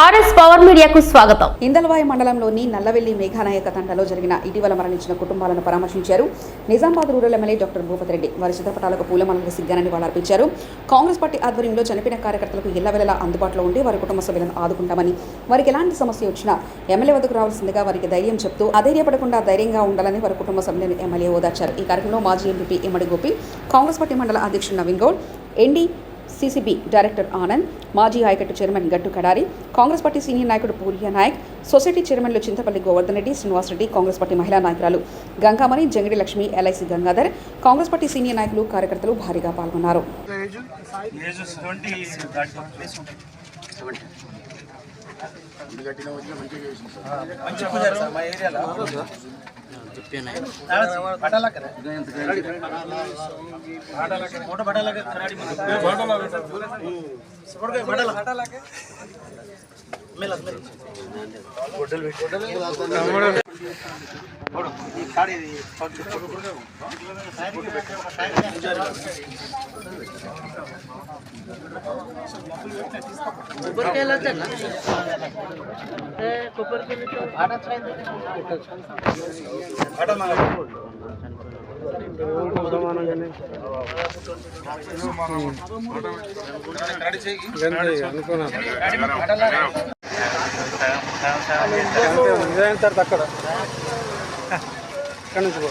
RS power మీడియాకు స్వాగతం. ఇందలవాయి మండలంలోని నల్లవెల్లి మేఘానాయక తండలో జరిగిన ఇటీవల మరణించిన కుటుంబాలను పరామర్శించారు. Nizamabad rural MLA doctor Bhupathi Reddy వారి చిత్రపటాలకు పూలమాలలు సిగ్గానని వాళ్ళు అర్పించారు కాంగ్రెస్ పార్టీ ఆధ్వర్యంలో చనిపోయిన కార్యకర్తలకు ఇళ్ళవెల్లలా అందుబాటులో ఉండి వారి కుటుంబ సభ్యులను ఆదుకుంటామని వారికి ఎలాంటి సమస్య వచ్చినా ఎమ్మెల్యే వద్దకు రావాల్సిందిగా వారికి ధైర్యం చెప్తూ అధైర్యపడకుండా ధైర్యంగా ఉండాలని వారి కుటుంబ సభ్యులను ఎమ్మెల్యే ఓదార్చారు. ఈ కార్యక్రమంలో మాజీ MP Immadi Gopi Congress party మండల అధ్యక్షుడు Naveen Goud NDCCB director Anand మాజీ ఆయకట్టు చైర్మన్ గట్టు కడారి కాంగ్రెస్ పార్టీ సీనియర్ నాయకుడు పూరియా నాయక్ సొసైటీ చైర్మన్లు చింతపల్లి గోవర్ధన్ రెడ్డి శ్రీనివాస్ రెడ్డి కాంగ్రెస్ పార్టీ మహిళా నాయకురాలు Gangamani Jangidi Lakshmi LIC Gangadhar Congress party senior నాయకులు కార్యకర్తలు భారీగా పాల్గొన్నారు. మంచి मोठा సార్ మా ఏరియాలో బటాలక మేల గొడ్డలు గొడ్డలు ఈ కాడి అక్కడ. ఇక్కడ నుంచి పో.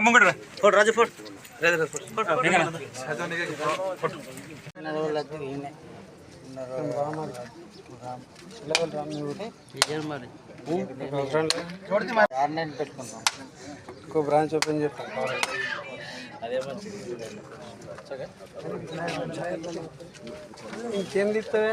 ముంగడు photo Raju photo Raju photo photo ఇంకో బ్రాంచ్ ఓపెన్ చేస్తాను ఇంకేం తీస్తావే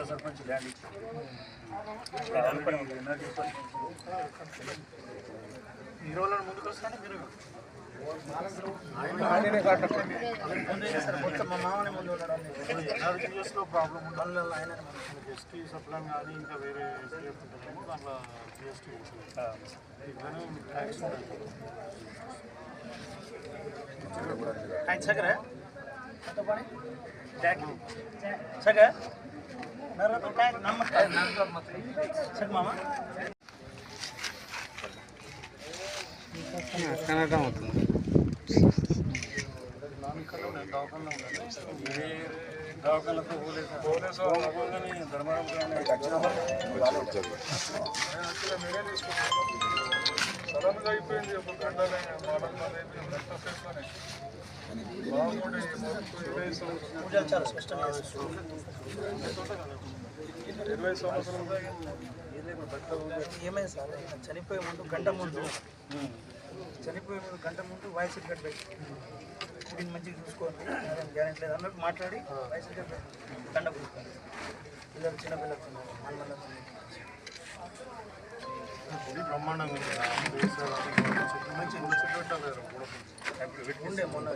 సర్పంచ్ ల్యాండ్ ఇచ్చి ఈ రోజుల ముందుకు వస్తానే మీరు ముందు చేశారు. మొత్తం మా మామనే ముందు ఉన్నాడు. జిఎస్లో ప్రాబ్లం ఉంది ఆయన ఎస్టీ సప్లన్ కానీ ఇంకా వేరే ఎస్టీఎఫ్ ఉంటుందేమో దాంట్లో జిఎస్టీ ఇవన్నీ ట్యాక్స్ ఉంటుంది ఆయన సగరా ట్యాక్స్ సగ నమస్కారం సగ మామ కనటం అవుతుంది సడన్గా అయిపోయింది ఒక గంటలే అయిపోయింది బాగుండే ఇరవై సంవత్సరాలు ఇరవై సంవత్సరాలు ఏమైంది సార్? చనిపోయే ముందు గంట ముందు చనిపోయే ముందు గంట ముందు వాయిస్ సర్టిఫికేట్ పెట్టి. దీన్ని మంచిగా చూసుకోండి. గ్యారెంటీ లేదు. అన్నట్టు మాట్లాడి వాయిస్ సర్టిఫికేట్ పెట్టి. దండ కూర్చుకోండి పిల్లలు చిన్న పిల్లలు ఉన్నారు. మన ఇది బ్రహ్మాండంగా మంచి ఉండే మొన్న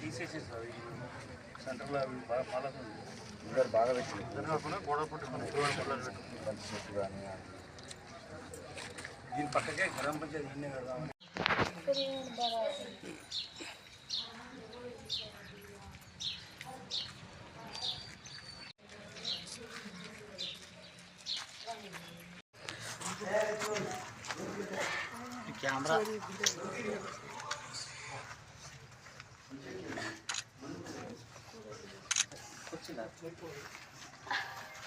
తీసేసేసారు సెంటర్లో అవి బాగా కాకుండా గొడవ పట్టుకుని దీని పక్కకే గ్రామ పంచాయతీ ఇన్నే కడదాం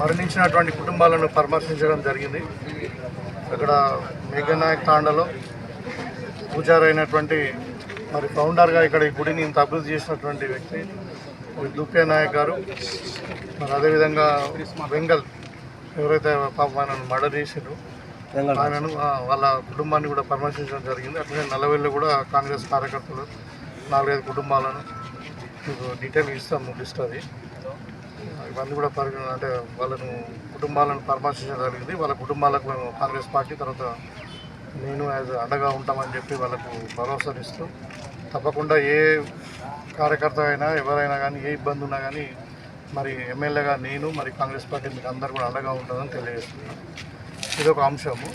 మరణించినటువంటి కుటుంబాలను పరామర్శించడం జరిగింది. అక్కడ మేఘనాయక్ తాండలో పూజారి అయినటువంటి మరి ఫౌండర్గా ఇక్కడ ఈ గుడిని ఇంత అభివృద్ధి చేసినటువంటి వ్యక్తి దుప్పే నాయక్ గారు. మరి అదేవిధంగా బెంగల్ ఎవరైతే పాపం ఆయనను మర్డర్ చేసిండ్రు ఆయనను వాళ్ళ కుటుంబాన్ని కూడా పరామర్శించడం జరిగింది. అట్లనే నల్లవెల్లి కూడా కాంగ్రెస్ కార్యకర్తలు నాలుగైదు కుటుంబాలను మీకు డీటెయిల్ ఇస్తాము లిస్ట్ అది. ఇవన్నీ కూడా పరి అంటే వాళ్ళను కుటుంబాలను పరామర్శించగలిగింది. వాళ్ళ కుటుంబాలకు మేము కాంగ్రెస్ పార్టీ తర్వాత నేను యాజ్ అండగా ఉంటామని చెప్పి వాళ్ళకు భరోసానిస్తూ తప్పకుండా ఏ కార్యకర్త అయినా ఎవరైనా కానీ ఏ ఇబ్బంది ఉన్నా కానీ మరి ఎమ్మెల్యేగా నేను మరి కాంగ్రెస్ పార్టీ మీకు అందరు కూడా అండగా ఉంటుందని తెలియజేస్తున్నాను. ఇదొక అంశము.